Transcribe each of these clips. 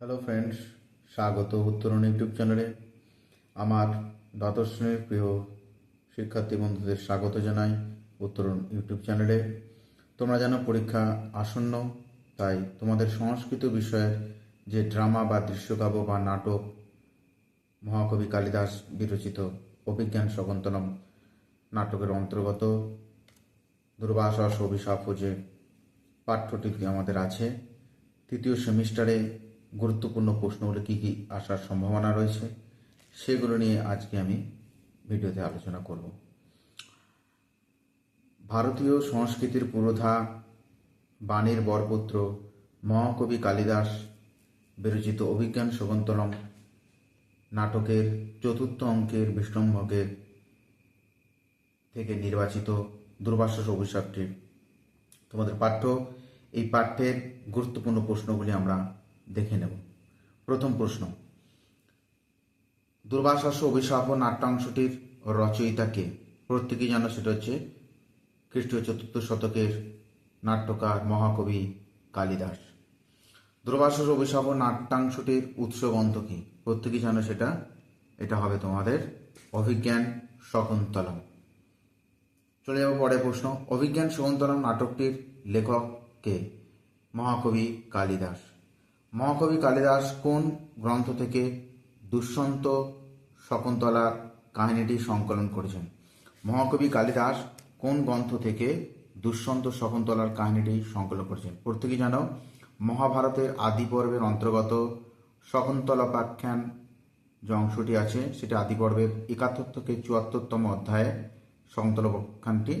Hello friends স্বাগত উত্তরণ YouTube চ্যানেলে। আমার দ্বাদশ শ্রেণির প্রিয় শিক্ষার্থী বন্ধুদের স্বাগত জানাই উত্তরণ ইউটিউব চ্যানেলে। তোমরা জানো পরীক্ষা আসন্ন, তাই তোমাদের সংস্কৃত বিষয়ের যে ড্রামা বা দৃশ্যকাব্য বা নাটক মহাকবি কালিদাস বিরচিত অভিজ্ঞান শকুন্তলম নাটকের অন্তর্গত দুর্বাসস অভিশাপ যে পাঠ্যটি আমাদের আছে। তৃতীয় সেমিস্টারে গুরুত্বপূর্ণ প্রশ্নগুলো কী কী আসার সম্ভাবনা রয়েছে, সেগুলো নিয়ে আজকে আমি ভিডিওতে আলোচনা করব। ভারতীয় সংস্কৃতির পুরোধা, বাণীর বরপুত্র মহাকবি কালিদাস, বিরচিত অভিজ্ঞান শকুন্তলম, নাটকের চতুর্থ অঙ্কের বিষ্ণম্ভকের থেকে নির্বাচিত দুর্বাসস অভিশাপটি তোমাদের পাঠ্য, এই পাঠ্যের গুরুত্বপূর্ণ প্রশ্নগুলি আমরা দেখে নেব। প্রথম প্রশ্ন। দুর্বাসস অভিশাপ নাট্যাংশটির রচয়িতা কে? প্রত্যেকেই জানো, সেটা হচ্ছে খ্রিস্টীয় চতুর্থ শতকের নাট্যকার, মহাকবি কালিদাস। দুর্বাসস অভিশাপ নাট্যাংশটির উৎস গ্রন্থ কি? প্রত্যেকেই জানো সেটা। এটা হবে তোমাদের অভিজ্ঞান শকুন্তলম। চলে যাব পরের প্রশ্ন। অভিজ্ঞান শকুন্তলম নাটকটির লেখক কে? মহাকবি কালিদাস। মহাকবি কালিদাস কোন গ্রন্থ থেকে দুষ্যন্ত শকুন্তলার কাহিনীটি সংকলন করেছেন? মহাকবি কালিদাস কোন গ্রন্থ থেকে দুষ্যন্ত শকুন্তলার কাহিনীটি সংকলন করেছেন? প্রত্যেকেই জানো, মহাভারতের আদি পর্বের অন্তর্গত শকুন্তলাপাখ্যান যে অংশটি আছে, সেটা আদি পর্বের একাত্তর থেকে চুয়াত্তরতম অধ্যায়ে শকুন্তলাপাখ্যানটি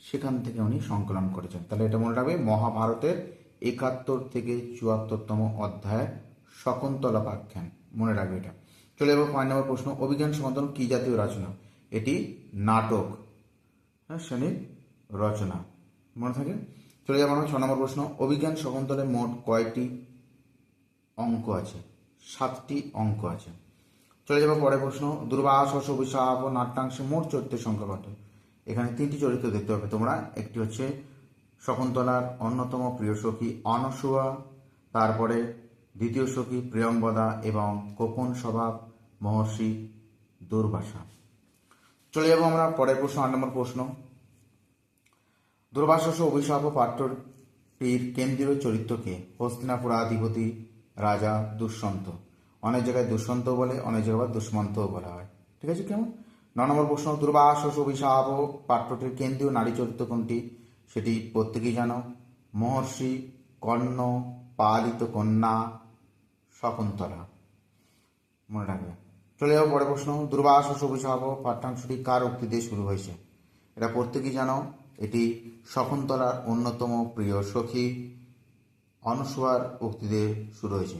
সেখান থেকে উনি সংকলন করেছেন। তাহলে এটা মনে রাখবে, মহাভারতের একাত্তর থেকে চুয়াত্তরতম অধ্যায় শকুন্তলাপাখ্যান মনে রাখবে এটা। চলে যাব পাঁচ নম্বর প্রশ্ন। অভিজ্ঞান সমাধান কি জাতীয় রচনা? এটি নাটক হ্যাঁ শ্রেণির রচনা। মনে থাকে? চলে যাব আমরা ছ নম্বর প্রশ্ন। অভিজ্ঞান শকুন্তলের মোট কয়টি অঙ্ক আছে? সাতটি অঙ্ক আছে। চলে যাব পরের প্রশ্ন। দুর্বাসস অভিশাপ ও নাট্যাংশে মোট চরিত্রের সংখ্যা কত? এখানে তিনটি চরিত্র দেখতে পাবে তোমরা একটি হচ্ছে শকুন্তলার অন্যতম প্রিয় সখী অনসুয়া তারপরে দ্বিতীয় সখী প্রিয়ঙ্বদা এবং কোপন স্বভাব মহর্ষি দুর্বাসা। চলে যাব আমরা পরের প্রশ্ন, আট নম্বর প্রশ্ন। দুর্বাসস অভিশাপ পাঠ্যটির কেন্দ্রীয় চরিত্রকে হস্তিনাপুর আধিপতি রাজা দুষ্যন্ত। অনেক জায়গায় দুষ্যন্ত বলে, অনেক জায়গায় দুষ্মন্তও বলা হয়। ঠিক আছে, কেমন? ন নম্বর প্রশ্ন, দুর্বাসস অভিশাপ পাঠ্যটির কেন্দ্রীয় নারী চরিত্র কোনটি? সেটি প্রত্যেকেই জানো। মহর্ষি, কর্ণ, পালিত কন্যা, শকুন্তলা। মনে রাখবে। চলে যাব পরে প্রশ্ন। দুর্বাসস অভিশাপ ও পাঠ্যাংশটি কার উক্তি দিয়ে শুরু হয়েছে? এটা প্রত্যেকেই জানো। এটি শকুন্তলার অন্যতম প্রিয় সখী অনসুয়ার উক্তি দিয়ে শুরু হয়েছে।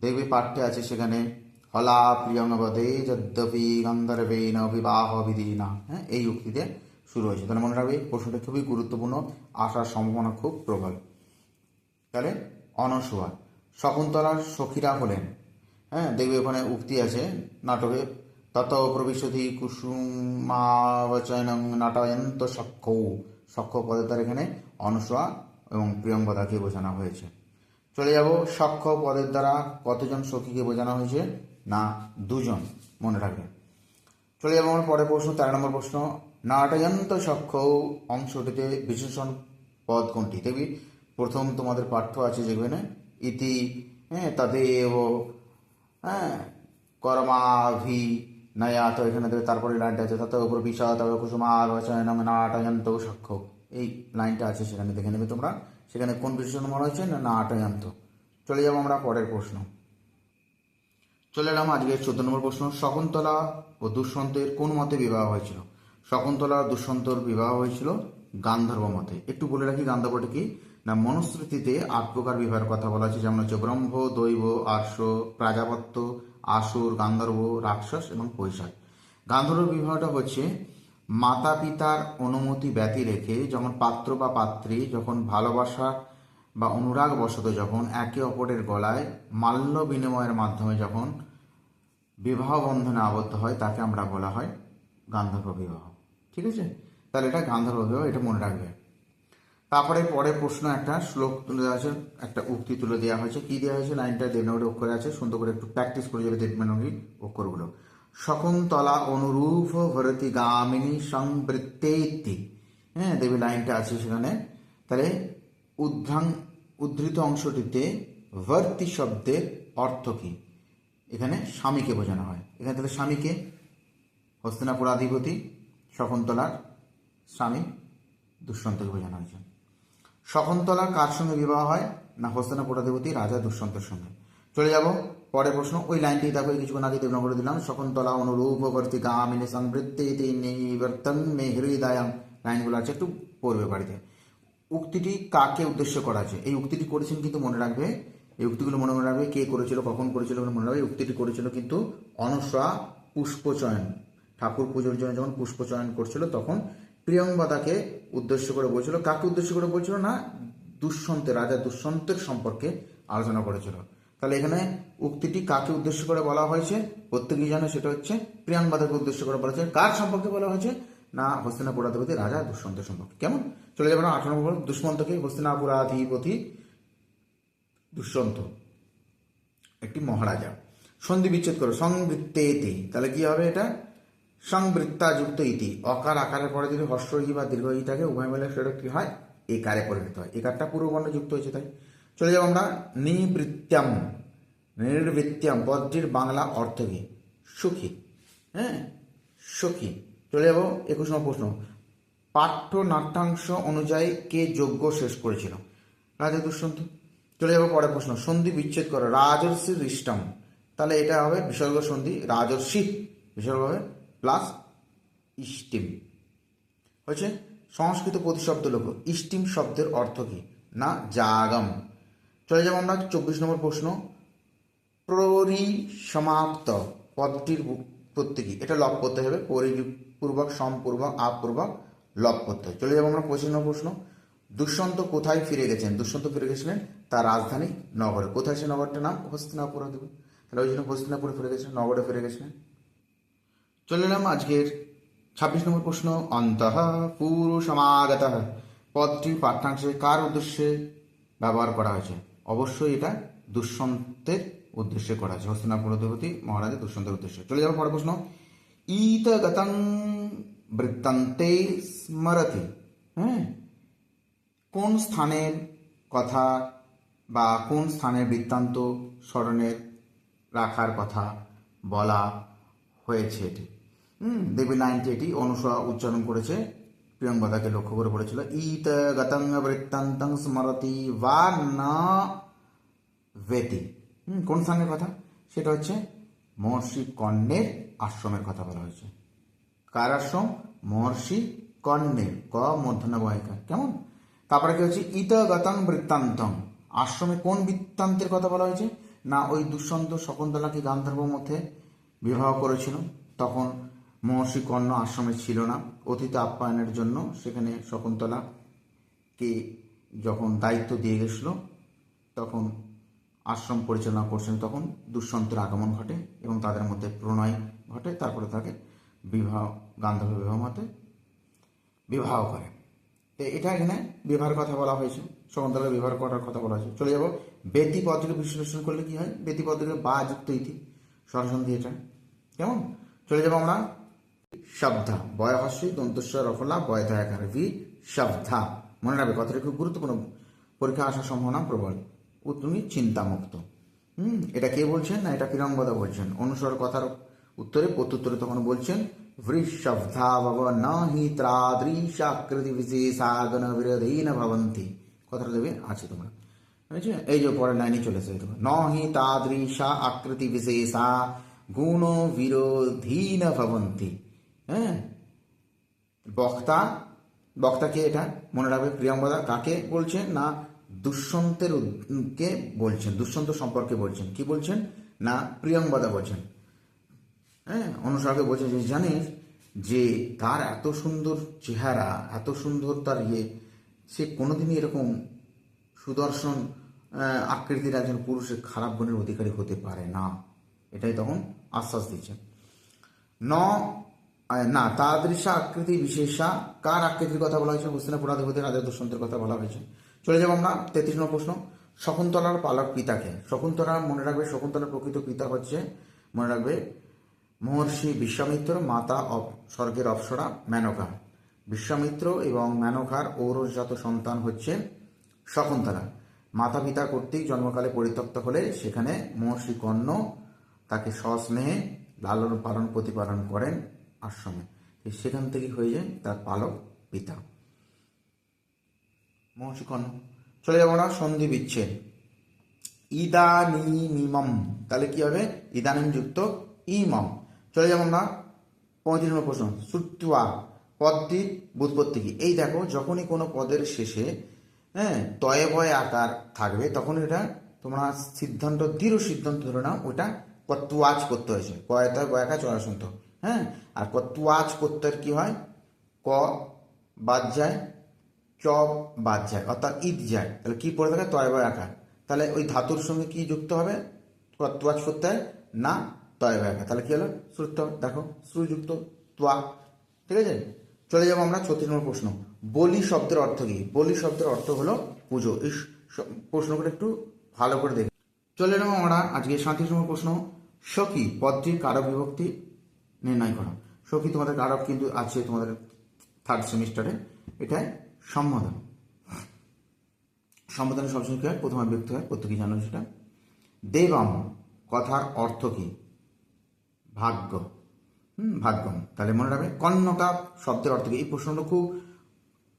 দেখবে পাঠ্যে আছে সেখানে, হলা প্রিয়ঙ্গবদে যদ্যপি গন্ধর্বেন বিবাহ বিধিনা হ্যাঁ এই উক্তিতে শুরু হয়েছে। তাহলে মনে রাখবে প্রশ্নটা খুবই গুরুত্বপূর্ণ, আসার সম্ভাবনা খুব প্রবল। তাহলে অনসুয়া শকুন্তলার সখীরা হলেন। হ্যাঁ দেখবে ওখানে উক্তি আছে নাটকে, তত প্রবিশতি কুসুমাবচয়ন নাটয়ন্ত সক্ষ সক্ষ পদের দ্বারা এখানে অনসুয়া এবং প্রিয়ঙ্গদাকে বোঝানো হয়েছে। চলে যাব সক্ষ পদের দ্বারা কতজন সখীকে বোঝানো হয়েছে? না, দুজন, মনে রাখবে। চলে যাব আমার পরের প্রশ্ন, তেরো নম্বর প্রশ্ন। নাটয়ন্ত সক্ষ অংশটিতে বিশেষণ পদ কোনটি দেখবি প্রথম তোমাদের পাঠ্য আছে যেখানে ইতি হ্যাঁ তাদেব হ্যাঁ কর্মাভি, নয়া, তো এখানে দেবে, তারপরে লাইনটা আছে, তত উপর বিষয় তবে কুসুমার বচনং নাটয়ন্ত সক্ষ এই লাইনটা আছে সেখানে, দেখে নেবে তোমরা। সেখানে কোন বিশেষণ মনে হয়েছে না, নাটয়ন্ত। চলে যাব আমরা পরের প্রশ্ন। চলে এলাম আজকের চোদ্দ নম্বর প্রশ্ন। শকুন্তলা ও দুষ্যন্তের কোন মতে বিবাহ হয়েছিল? শকুন্তলা দুষ্যন্তর বিবাহ হয়েছিল গান্ধর্ব মতে। একটু বলে রাখি গান্ধর্বটা কি? না মনুস্মৃতিতে আট প্রকার বিবাহের কথা বলা আছে যেমন হচ্ছে ব্রহ্ম, দৈব, আর্ষ, প্রাজাপত্য, আসুর, গান্ধর্ব, রাক্ষস এবং পৈশাচ গান্ধর্ব বিবাহটা হচ্ছে মাতা পিতার অনুমতি ব্যতি রেখে যখন পাত্র বা পাত্রী যখন ভালোবাসা বা অনুরাগ বশত যখন একে অপরের গলায় মাল্য বিনিময়ের মাধ্যমে যখন বিবাহ বন্ধনে আবদ্ধ হয়, তাকে আমরা বলা হয় গান্ধর্ব বিবাহ। ঠিক আছে? তাহলে এটা গান্ধর্ব বিবাহ এটা মনে রাখবে। তারপরে পরের প্রশ্ন একটা, শ্লোক তুলে দেওয়া হয়েছে একটা উক্তি তুলে দেওয়া হয়েছে। কি দেওয়া হয়েছে? লাইনটা দেবনাগরী অক্ষরে আছে, সুন্দর করে একটু প্র্যাকটিস করে যাবে দেবনাগরী অক্ষরগুলো। শকুন্তলা অনুরূপ ভরতি গামিনী সংবৃত্তেতি হ্যাঁ দেবী লাইনটা আছে সেখানে। তাহলে উদ্ধাং, উদ্ধৃত অংশটিতে ভর্তি শব্দের অর্থ কি? এখানে স্বামীকে বোঝানো হয়। এখানে তাহলে স্বামীকে, হস্তিনাপুর আধিপতি শকুন্তলার স্বামী দুষ্যন্তকে বোঝানো হয়েছে। শকুন্তলা কার সঙ্গে বিবাহ হয়? না হস্তিনাপুর দেবতী রাজা দুষ্যন্তের সঙ্গে। চলে যাব পরের প্রশ্ন। ওই লাইনটি দেখো কিছুক্ষণ আগে দেবনগরে দিলাম। শকুন্তলা অনুরূপবর্তী গামিনী সংবৃত্তি নিবর্তন মে হৃদয়াম। লাইনগুলো আছে একটু পড়বে বাড়িতে। উক্তিটি কাকে উদ্দেশ্য করা আছে এই উক্তিটি করেছেন কিন্তু মনে রাখবে, এই উক্তিগুলো মনে মনে রাখবে কে করেছিল, কখন করেছিল মনে রাখবে। উক্তিটি করেছিল কিন্তু অনসা পুষ্পচয়ন। ঠাকুর পুজোর জন্য যখন পুষ্পচয়ন করছিল, তখন প্রিয়ংবদাকে উদ্দেশ্য করে বলছিল, কাকে উদ্দেশ্য করে বলছিল না দুষ্যন্তের রাজা দুষ্যন্তের সম্পর্কে আলোচনা করেছিল। তাহলে এখানে উক্তিটি কাকে উদ্দেশ্য করে বলা হয়েছে? প্রত্যেকেই জানে, সেটা হচ্ছে প্রিয়াংবাদাকে উদ্দেশ্য করে বলা হয়েছে। কার সম্পর্কে বলা হয়েছে? না, হস্তিনাপুরাধিপতি রাজা দুষ্যন্তের সম্পর্কে। কেমন? চলে যাবে না, আঠারো নম্বর দুষ্মন্তকে হস্তিনাপুরাধিপতি দুষ্যন্ত একটি মহারাজা। সন্ধি বিচ্ছেদ করো সংবৃত্তে তাহলে কি হবে এটা? সংবৃত্তা যুক্ত ইতি। অকার আকারের পরে যদি হর্ষই বা দীর্ঘ ই থাকে, উভয় মিলে সেটা কি হয়? একারে পরিণত হয়। একারটা পূর্ববর্ণ যুক্ত হয়েছে তাই। চলে যাব আমরা নিবৃত্যাম নির্বৃত্যাম পদটির বাংলা অর্থ কি? সুখী। হ্যাঁ? সুখী। চলে যাব একুশ নম্বর প্রশ্ন। পাঠ্য নাট্যাংশ অনুযায়ী কে যজ্ঞ শেষ করেছিল? রাজা দুষ্যন্ত। চলে যাব পরের প্রশ্ন। সন্ধি বিচ্ছেদ করো। রাজর্ষি রিষ্টম তাহলে এটা হবে বিসর্গ সন্ধি। রাজর্ষি। বিসর্গ হবে প্লাস ইস্টিম হয়েছে? সংস্কৃত প্রতিশব্দ লোক। ইস্টিম শব্দের অর্থ কি? না, জাগম। চলে যাব আমরা চব্বিশ নম্বর প্রশ্ন। পরিসমাপ্ত পদটির প্রত্যেকই এটা লব করতে হবে। পরিপূর্বক, সম্পূর্বক, আপূর্বক লব করতে হবে। চলে যাব আমরা পঁচিশ নম্বর প্রশ্ন। দুষ্যন্ত কোথায় ফিরে গেছেন? দুষ্যন্ত ফিরে গেছিলেন তার রাজধানী নগরে। কোথায় সে নগরটার নাম? হস্তিনাপুর দেবে তাহলে ওই জন্য হস্তিনাপুরে ফিরে গেছিলেন নগরে ফিরে গেছিলেন। চলে এলাম আজকের ছাব্বিশ নম্বর প্রশ্ন। অন্তঃ পুরুষমাগত। পদটির পাঠ্যাংশে কার উদ্দেশ্যে ব্যবহার করা হয়েছে? অবশ্যই এটা দুষ্যন্তের উদ্দেশ্যে করা হয়েছে। হস্তিনাপুর অধিপতি মহারাজের দুষ্যন্তের উদ্দেশ্যে। চলে যাব পরের প্রশ্ন। ইতগতং বৃত্তান্তে স্মরতি। হ্যাঁ? কোন স্থানের কথা বা কোন স্থানের বৃত্তান্ত স্মরণের রাখার কথা বলা হয়েছে এটি? দেবী লাইনটি এটি অনুসরা উচ্চারণ করেছে। প্রিয়ঙ্গদাকে লক্ষ্য করে পড়েছিল ইত গতং বৃত্তান্তং স্মরতি বা না বেতি কোন স্থানের কথা? সেটা হচ্ছে মহর্ষি কর্ণের আশ্রমের কথা বলা হয়েছে। কার আশ্রম? মহর্ষি কর্ণের, ক মধ্যনা বয়কা কেমন? তারপরে কি হচ্ছে? ইত গতং বৃত্তান্তং আশ্রমে কোন বৃত্তান্তের কথা বলা হয়েছে? না, ওই দুষ্যন্ত শকুন্তলাকে গান্ধর্ব মধ্যে বিবাহ করেছিল। তখন মহর্ষি কর্ণ আশ্রমে ছিল না। অতীত আপ্যায়নের জন্য সেখানে শকুন্তলাকে যখন দায়িত্ব দিয়ে গেছিল, তখন আশ্রম পরিচালনা করছেন তখন দুষ্যন্তের আগমন ঘটে এবং তাদের মধ্যে প্রণয় ঘটে। তারপরে তাকে বিবাহ গান্ধর্ব বিবাহ মতে বিবাহ করে। তো এটা এখানে বিবাহের কথা বলা হয়েছে। শকুন্তলা বিবাহ করার কথা বলা হয়েছে। চলে যাব। বেতি পদকে বিশ্লেষণ করলে কি হয়? বেতি পদকে বা যুক্ত ইতি। সরসন্ধি এটা কেমন? চলে যাব আমরা শব্দা বয় হস্যই দন্তস্বর রফলা বয় দয়াকার ভি শব্দা মনে রাখবে কথাটা খুব গুরুত্বপূর্ণ পরীক্ষা আসার সম্ভাবনা প্রবল ও তুমি চিন্তামুক্ত হুম এটা কে বলছেন না এটা কিরঙ্গদা বলছেন অনুসর কথার উত্তরে প্রত্যুত্তরে তখন বলছেন वृषब्धा भव न हि তাদৃশাকৃতি বিশেষাগণ বিরোধীন ভবন্তি কথাটা দেবে আছে তোমরা বুঝেছো এই যে পরের লাইনে চলেছে দেখো ন হি তাদৃশা আকৃতি বিশেষা গুণ বিরোধীন ভবন্তি হ্যাঁ। বক্তা বক্তাকে এটা? মনে রাখবে প্রিয়ঙ্গদা কাকে বলছেন না দুষ্যন্তের কে বলছেন? দুষ্যন্ত সম্পর্কে বলছেন। কি বলছেন? না প্রিয়ঙ্গদা বলছেন। হ্যাঁ অনুসারকে বলছে যে জানিস যে তার এত সুন্দর চেহারা, এত সুন্দর তার ইয়ে সে কোনোদিনই এরকম সুদর্শন আকৃতির একজন পুরুষের খারাপ গুণের অধিকারী হতে পারে না। এটাই তখন আশ্বাস দিচ্ছেন। ন না তাদৃশা আকৃতি বিশেষা কার আকৃতির কথা বলা হয়েছে? হোসেনা পুরাধিপতি রাজা দুষ্যন্তের কথা বলা হয়েছে। চলে যাব আমরা, তেত্রিশ নম্বর প্রশ্ন। শকুন্তলার পালক পিতাকে শকুন্তলা মনে রাখবে, শকুন্তলার প্রকৃত পিতা হচ্ছে, মনে রাখবে, মহর্ষি বিশ্বামিত্র, মাতা অপ স্বর্গের অপ্সরা, মেনকা। বিশ্বামিত্র এবং মেনকার ঔরসজাত সন্তান হচ্ছে শকুন্তলা। মাতা পিতা কর্তৃক জন্মকালে পরিত্যক্ত হলে সেখানে মহর্ষি কর্ণ তাকে সস্নেহে লালন পালন প্রতিপালন করেন। আশ্রমে। সেখান থেকে হয়ে যায় তার পালক পিতা। মহর্ষি কর্ণ, চলে যাব না সন্ধি বিচ্ছেদ। ইদানিমিমম, তাহলে কি হবে? ইদানিম যুক্ত ইমম। চলে যাব না পঁয়ত্রিশ নম্বর প্রশ্ন সুট্টুয়া পদটির বুৎপত্তি কি? এই দেখো, যখনই কোনো পদের শেষে হ্যাঁ তয়ে বয়ে আকার থাকবে, তখন এটা তোমরা সিদ্ধান্ত, দৃঢ় সিদ্ধান্ত ধরে নাও, ওটা কত্তুয়াজ করতে হয়েছে। কয় তয় বয়াকা চলাসন্ত হ্যাঁ? আর কত্তুয়াজ করতে কি হয়? ক বাদ যায়, চ বাদ যায়, অর্থাৎ ঈদ যায়। তাহলে কি পড়ে থাকে? তয় বয় আকার। তাহলে ওই ধাতুর সঙ্গে কি যুক্ত হবে? তোয়াজ করতে হয়? না তয় বয় আকার। তাহলে কি হলো? শ্রুত দেখো শ্রুযুক্ত তোয়া ঠিক আছে? চলে যাব আমরা ছত্রিশ নম্বর প্রশ্ন। বলি শব্দের অর্থ কি? বলি শব্দের অর্থ হলো পুজো। এই প্রশ্নগুলো একটু ভালো করে দেখি। চলে যাব আমরা আজকে সাঁত্রিশ নম্বর প্রশ্ন। সখী পদটির কারক বিভক্তি নির্ণয় করো। সখী তোমাদের কারক কিন্তু আছে তোমাদের থার্ড সেমিস্টারে এটাই সম্বোধন। সম্বোধনে সবসময় কি হয়? প্রথমে ব্যক্তি হয়। প্রত্যেকে জানো সেটা। দেবম, কথার অর্থ কি? ভাগ্য। হুম, ভাগ্যম। তাহলে মনে রাখবে কন্যকা শব্দের অর্থ কি? এই প্রশ্নটা খুব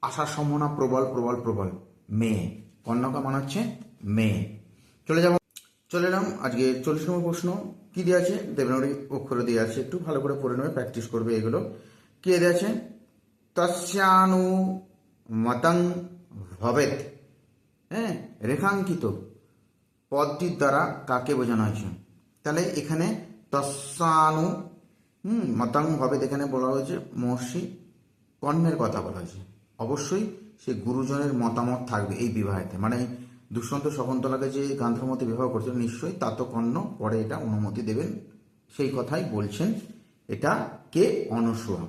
আশার সম্ভাবনা প্রবল প্রবল প্রবল। মেয়ে। কন্যকা মানে হচ্ছে মেয়ে। চলে যাব, চলে এলাম আজকে চল্লিশ নম্বর প্রশ্ন। কি দেওয়া আছে দেবনাগরী অক্ষর দিয়ে আছে একটু, ভালো করে পড়ে নেবে প্র্যাকটিস করবে এগুলো। কে দেওয়া আছে তস্যানু মতং ভবেত হ্যাঁ রেখাঙ্কিত। পদটির দ্বারা কাকে বোঝানো হয়েছে? তাহলে এখানে তস্যানু, হুম, মতাং ভবেত এখানে বলা হয়েছে, মহর্ষি কর্ণের কথা বলা হয়েছে। অবশ্যই সে গুরুজনের মতামত থাকবে এই বিবাহেতে। মানে দুষ্যন্ত শকুন্তলাকে যে গান্ধারমতি বিবাহ করছে নিশ্চয়ই তাত কর্ণ পরে এটা অনুমতি দেবেন। সেই কথাই বলছেন এটা কে? অনসূয়া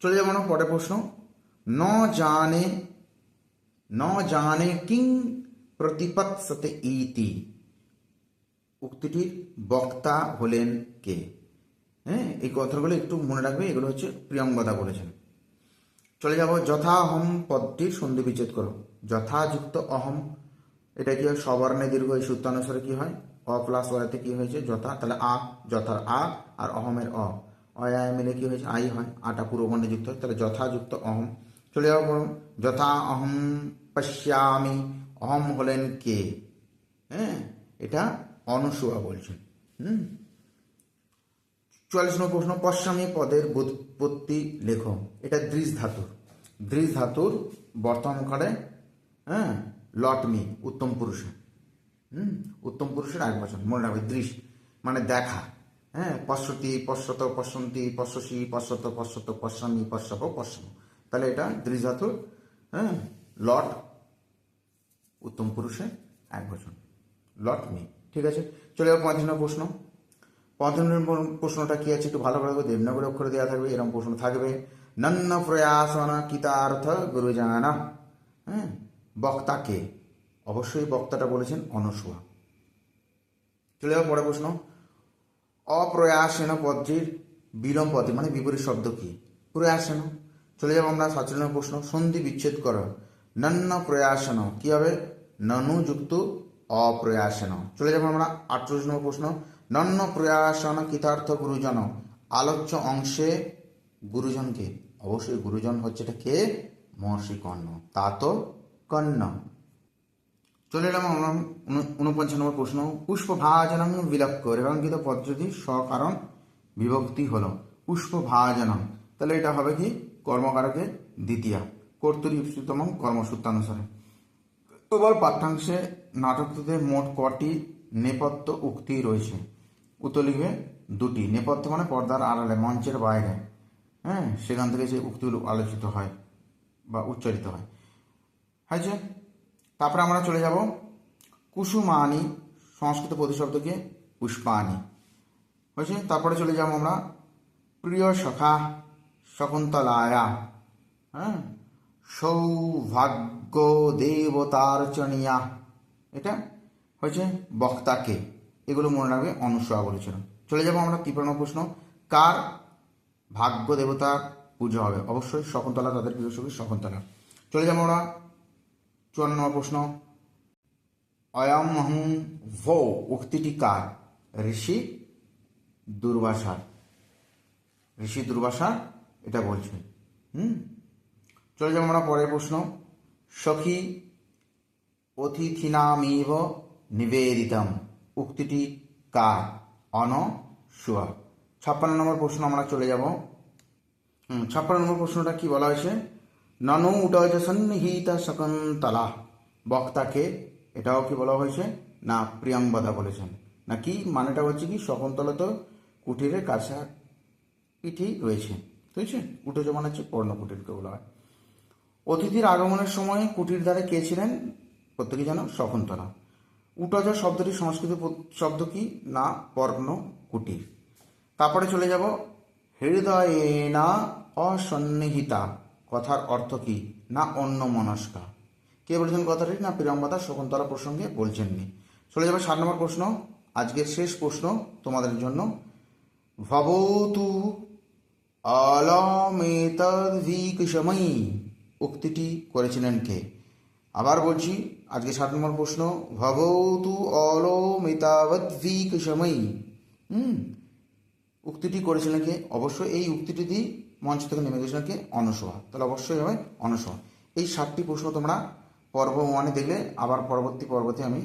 চলে যাব না পরের প্রশ্ন। ন জানে ন জানে কিং প্রতিপৎসতে ইতি। উক্তিটির বক্তা হলেন কে? হ্যাঁ এই কথাগুলো একটু মনে রাখবে, এগুলো হচ্ছে প্রিয়ঙ্গদা বলেছেন। চলে যাব যথা অহম পদটির সন্ধি বিচ্ছেদ করো। যথাযুক্ত অহম, এটা কি হয়? সবর্ণে দীর্ঘ, এই সূত্রানুসারে কি হয়? অ প্লাস ওয়াতে কি হয়েছে? যথা, তাহলে আ, যথার আ আর অহমের অ। অয় মিলে কি হয়েছে? আই হয়, আটা পূর্ববর্ণে যুক্ত হয়। তাহলে যথাযুক্ত অহম। চলে যাব বলুন যথা অহম পশ্যামি, অহম হলেন কে? হ্যাঁ এটা অনসুয়া বলছেন। হুম? চুয়াল্লিশ নম্বর প্রশ্ন, পশ্চামী পদের বুৎপত্তি লেখ। এটা দৃশ ধাতুর। দৃশ ধাতুর বর্তমানকালে হ্যাঁ লটমি উত্তম পুরুষে। হুম, উত্তম পুরুষের এক বচন, মনে রাখবে দৃশ মানে দেখা। হ্যাঁ পশ্বতি পশ্যত পশ্যন্তি পশ্যসী পশ্যত পশ্যত পশ্চামী পশ্যপ পশ্যম তাহলে এটা দৃশ ধাতুর হ্যাঁ লট, উত্তম পুরুষে এক বচন। লট মি, ঠিক আছে? চলে যাব পঁয়ত্রিশ নম্বর প্রশ্ন। পঁয়ত্রিশ নম্বর প্রশ্নটা কি আছে একটু ভালো করে দেবনগর অক্ষরে দেওয়া থাকবে, এরকম প্রশ্ন থাকবে। নন্ন প্রয়াসনা কিতার্থ গুরুজানা হ্যাঁ বক্তা কে অবশ্যই বক্তাটা বলেছেন অনসুয়া। চলে যাব পরের প্রশ্ন। অপ্রয়াসেন পদটির বিলম পদে মানে বিপরীত শব্দ কি? প্রয়াসেন। চলে যাব আমরা সাতচল্লিশ প্রশ্ন। সন্ধি বিচ্ছেদ কর। নন্ন প্রয়াসন। কি হবে? ননু যুক্ত অপ্রয়াসন। চলে যাব আমরা আটচল্লিশ নম্বর প্রশ্ন। নন্ন প্রয়াসন কৃতার্থ গুরুজন। আলোচ্য অংশে গুরুজনকে। অবশ্যই গুরুজন হচ্ছে এটা কে? মহর্ষি কর্ণ। তা তো কর্ণ। চলে এলাম আমরা উন- উনপঞ্চাশ নম্বর প্রশ্ন। পুষ্প ভাজনং বিলক্ষ রেখাঙ্কিত পদ্ধতি সকারণ বিভক্তি হলো। পুষ্প ভাজনং তাহলে এটা হবে কি? কর্মকারকের দ্বিতীয়া। কর্তরিতম কর্মসূত্রানুসারে। এবার পাঠ্যাংশে নাটকটিতে মোট কটি নেপথ্য উক্তি রয়েছে। উত্তর লিখবে দুটি। নেপথ্য মানে পর্দার আড়ালে, মঞ্চের বাইরে। হ্যাঁ সেখান থেকে যে উক্তিগুলো আলোচিত হয় বা উচ্চারিত হয়। হয়েছে? তারপরে আমরা চলে যাব কুসুমানি সংস্কৃত প্রতিশব্দকে পুষ্পানি হয়েছে? তারপরে চলে যাব আমরা প্রিয় সখা শকুন্তলায়া। হ্যাঁ? সৌভাগ্য দেবতার চনিয়া এটা হয়েছে বক্তাকে। এগুলো মনে রাখবে অনুসয়া বলেছিল চলে যাব আমরা তিপ্রাণ প্রশ্ন। কার ভাগ্য দেবতার পুজো হবে? অবশ্যই শকুন্তলা, তাদের প্রিয় সখী শকুন্তলা। চলে যাব আমরা চুয়ান্ন নম্বর প্রশ্ন। অয়ম ভো উক্তিটি কার? ঋষি দুর্বাসার। ঋষি দুর্বাসা এটা বলছে। হুম? চলে যাব আমরা পরের প্রশ্ন। সখী অতিথিনামিব নিবেদিতম। উক্তিটি কার? অনসুয়া ছাপ্পান্ন নম্বর প্রশ্ন আমরা চলে যাব। ছাপ্পান্ন নম্বর প্রশ্নটা কি বলা হয়েছে? ননু উডজ সন্নিহিত শকুন্তলা বক্তাকে এটাও কি বলা হয়েছে? না প্রিয়ংবদা বলেছেন। না কি? মানেটা হচ্ছে কি? শকুন্তলা তো কুটিরের কাছা পিঠি রয়েছে। ঠিক আছে উঠোজ মানে হচ্ছে পর্ণ কুটিরকে বলা হয়। অতিথির আগমনের সময় কুটির দ্বারে কে ছিলেন? প্রত্যেকে জানো শকুন্তলা উটজ শব্দটি সংস্কৃত শব্দ কি? না পর্ণ কুটির। তারপরে চলে যাব হৃদয়ে না অসন্নিহিতা। কথার অর্থ কি? না অন্য মনস্কা কে বলেছেন কথাটি? না প্রিয়ঙ্গদা শকুন্তলা প্রসঙ্গে বলছেননি চলে যাবে সাত নম্বর প্রশ্ন, আজকের শেষ প্রশ্ন তোমাদের জন্য। ভবতু অলমেতদ্ভিকসময়ী উক্তিটি করেছিলেন কে? আবার বলছি, আজকে সাত নম্বর প্রশ্ন, ভবতু অলমিতাবদ্ভিকসময়ী হুম, উক্তিটি করেছিলেন কে অবশ্যই এই উক্তিটি দিয়ে মঞ্চ থেকে নেমে গেছিলেন কে অনসোয়া তাহলে অবশ্যই হবে অনসোয়া এই সাতটি প্রশ্ন তোমরা পর্ব ওয়ানে দেখলে, আবার পরবর্তী পর্বতে আমি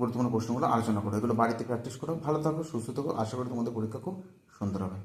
গুরুত্বপূর্ণ প্রশ্নগুলো আলোচনা করব। এগুলো বাড়িতে প্র্যাকটিস করো, ভালো থাকো, সুস্থ থাকো, আশা করি তোমাদের পরীক্ষা খুব সুন্দর হবে।